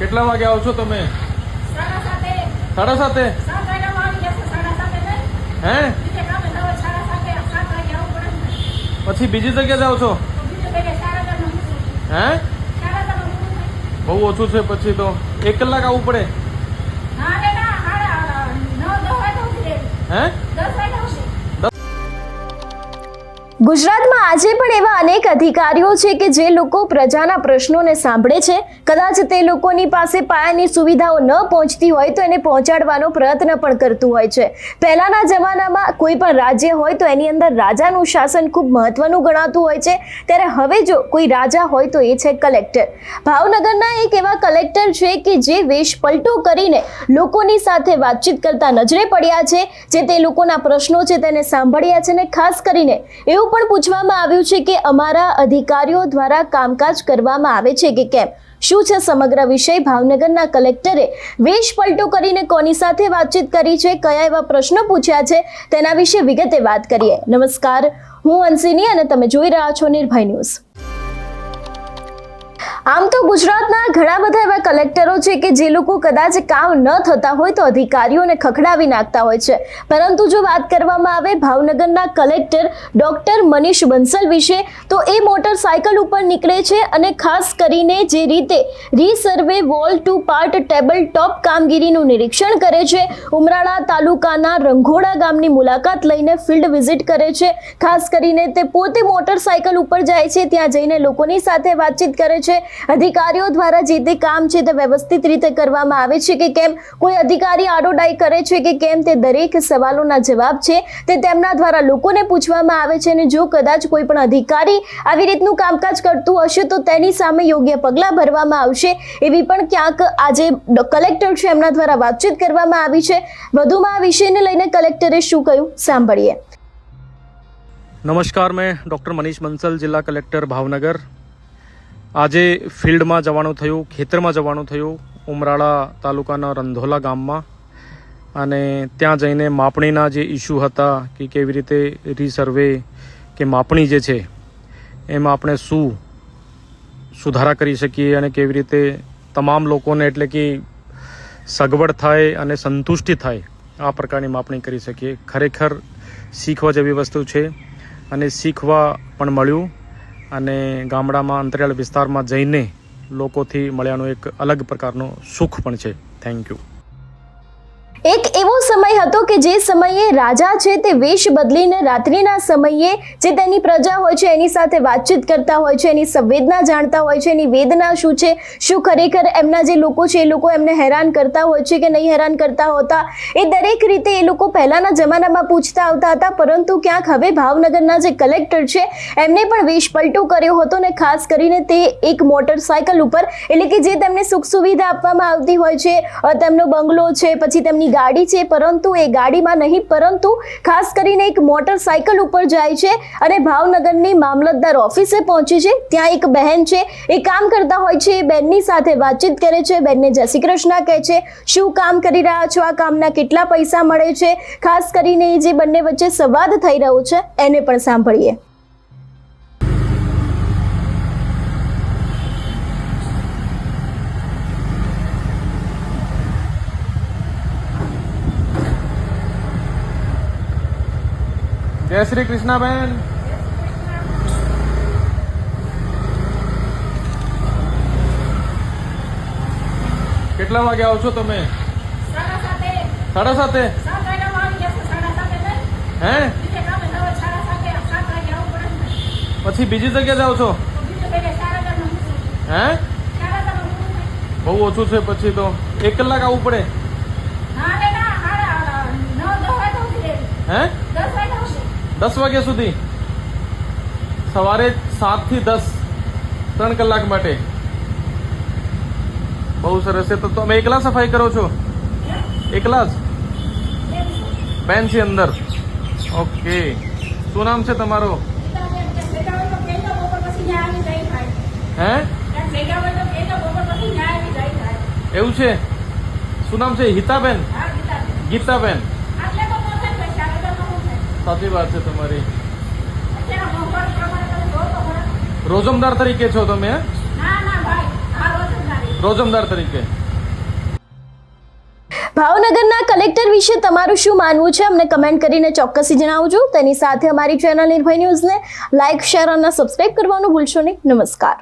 કેટલા વાગે આવશો તમે? સાડા સાતે. હે. પછી બીજી જગ્યા જાઓ છો. હે. બહુ ઓછું છે પછી તો. એક કલાક આવવું પડે. ગુજરાતમાં આજે પણ એવા અનેક અધિકારીઓ છે કે જે લોકો પ્રજાના પ્રશ્નોને સાંભળે છે. કદાચ તે લોકોની પાસે પાયાની સુવિધાઓ ન પહોંચતી હોય તો એને પહોંચાડવાનો પ્રયત્ન પણ કરતું હોય છે. પહેલાના જમાનામાં કોઈ પણ રાજ્ય હોય તો એની અંદર રાજાનું શાસન ખૂબ મહત્વનું ગણાતું હોય છે. ત્યારે હવે જો કોઈ રાજા હોય તો એ છે કલેક્ટર. ભાવનગરના એક એવા કલેક્ટર છે કે જે વેશ પલટો કરીને લોકોની સાથે વાતચીત કરતા નજરે પડ્યા છે. જે તે લોકોના પ્રશ્નો છે તેને સાંભળ્યા છે ને ખાસ કરીને એવું પણ પૂછવામાં આવ્યું છે કે અમારા અધિકારીઓ દ્વારા કામકાજ કરવામાં આવે છે કે કેમ? શું છે સમગ્ર વિષય? ભાવનગરના કલેક્ટરે વેશ પલટો કરીને કોની સાથે વાતચીત કરી છે? કયા એવા પ્રશ્નો પૂછ્યા છે? તેના વિશે વિગતે વાત કરીએ. નમસ્કાર, હું અંશિની અને તમે જોઈ રહ્યા છો નિર્ભય ન્યૂઝ. આમ તો ગુજરાતના ઘણા બધા એવા કલેક્ટરો છે કે જે લોકો કદાચ કામ ન થતા હોય તો અધિકારીઓને ખખડાવી નાખતા હોય છે. પરંતુ જો વાત કરવામાં આવે ભાવનગરના કલેક્ટર ડોક્ટર મનીષ બંસલ વિશે, તો એ મોટરસાયકલ ઉપર નીકળે છે અને ખાસ કરીને જે રીતે resurvey wall to part table top કામગીરીનું નિરીક્ષણ કરે છે, ઉમરાળા તાલુકાના રંઘોડા ગામની મુલાકાત લઈને ફિલ્ડ વિઝિટ કરે છે. ખાસ કરીને તે પોતે મોટરસાયકલ ઉપર જાય છે, ત્યાં જઈને લોકોની સાથે વાતચીત કરે છે. અધિકારીઓ દ્વારા જે તે કામ છે તે વ્યવસ્થિત રીતે કરવામાં આવે છે કે કેમ? કોઈ અધિકારી આડોડાઈ કરે છે કે કેમ? તે દરેક સવાલોના જવાબ છે. તે તેમના દ્વારા લોકોને પૂછવામાં આવે છે અને જો કદાચ કોઈ પણ અધિકારી આવી રીતનું કામકાજ કરતું હશે તો તેની સામે યોગ્ય પગલાં ભરવામાં આવશે. એવી પણ ક્યાંક આજે કલેક્ટર છે એમના દ્વારા વાતચીત કરવામાં આવી છે. વધુમાં આ વિષયને લઈને કલેક્ટરે શું કહ્યું? સાંભળીએ. નમસ્કાર, મેં ડૉક્ટર મનીષ બંસલ, જિલ્લા કલેક્ટર ભાવનગર. આજે ફિલ્ડમાં જવાનું થયું, ખેતરમાં જવાનું થયું, ઉમરાળા તાલુકાના રંધોલા ગામમાં. અને ત્યાં જઈને માપણીના જે ઇસ્યુ હતા કે કેવી રીતે રીસર્વે કે માપણી જે છે, એમાં આપણે શું સુધારા કરી શકીએ અને કેવી રીતે તમામ લોકોને એટલે કે સગવડ થાય અને સંતુષ્ટિ થાય, આ પ્રકારની માપણી કરી શકીએ. ખરેખર શીખવા જેવી વસ્તુ છે અને શીખવા પણ મળ્યું. અને ગામડામાં અંતરિયાળ વિસ્તારમાં જઈને લોકોથી મળ્યાનો એક અલગ પ્રકારનો સુખ પણ છે. થેન્ક યુ એક એવો સમય હતો કે જે સમયે રાજા છે તે વેશ બદલીને રાત્રિના સમયે જે તેની પ્રજા હોય છે એની સાથે વાતચીત કરતા હોય છે, એની સંવેદના જાણતા હોય છે, એની વેદના શું છે, શું ખરેખર એમના જે લોકો છે એ લોકો એમને હેરાન કરતા હોય છે કે નહીં હેરાન કરતા હોતા, એ દરેક રીતે એ લોકો પહેલાંના જમાનામાં પૂછતા આવતા હતા, પરંતુ ક્યાંક હવે ભાવનગરના જે કલેક્ટર છે એમને પણ વેશ પલટો કર્યો હતો ને ખાસ કરીને તે એક મોટરસાયકલ ઉપર, એટલે કે જે તેમને સુખ સુવિધા આપવામાં આવતી હોય છે તેમનો બંગલો છે, પછી તેમની ગાડી છે, પરંતુ એ ગાડીમાં નહીં, પરંતુ ખાસ કરીને એક મોટરસાયકલ ઉપર જાય છે અને ભાવનગરની મામલતદાર ઓફિસે પહોંચી છે. ત્યાં એક બહેન છે, એ કામ કરતા હોય છે, એ બહેનની સાથે વાતચીત કરે છે બેનને જય શ્રી કૃષ્ણ કહે છે, શું કામ કરી રહ્યા છો? આ કામના કેટલા પૈસા મળે છે? ખાસ કરીને જે બંને વચ્ચે સંવાદ થઈ રહ્યો છે, એને પણ સાંભળીએ. જય શ્રી કૃષ્ણાબેન. કેટલા વાગે આવશો તમે? સાડા સાતે. હે. પછી બીજી જગ્યાએ જાઓ છો. હે. બહુ ઓછું છે પછી તો. એક કલાક આવવું પડે. હે દસ વાગ્યા સુધી. સવારે સાતથી દસ, ત્રણ કલાક માટે. બહુ સરસ છે. તો તમે એકલા સફાઈ કરો છો? એકલા જ? બેન છે અંદર. ઓકે. શું નામ છે તમારો. હે. એવું છે? શું નામ છે? હિતાબેન? ગીતાબેન. ગીતાબેન આટલે તો પહોંચે જ ભાઈ, ચાર હજારમાં શું થાય? સાચી વાત છે તમારી. રોજમદાર તરીકે છો તમે હે? ના, ના ભાઈ, આ રોજંદારી. રોજમદાર તરીકે ભાવનગરના કલેક્ટર વિશે તમારું શું માનવું છે અમને કમેન્ટ કરીને ચોક્કસથી જણાવજો તેની સાથે અમારી ચેનલ નિર્ભય ન્યૂઝને લાઇક શેર અને સબસ્ક્રાઇબ કરવાનું ભૂલશો નહીં નમસ્કાર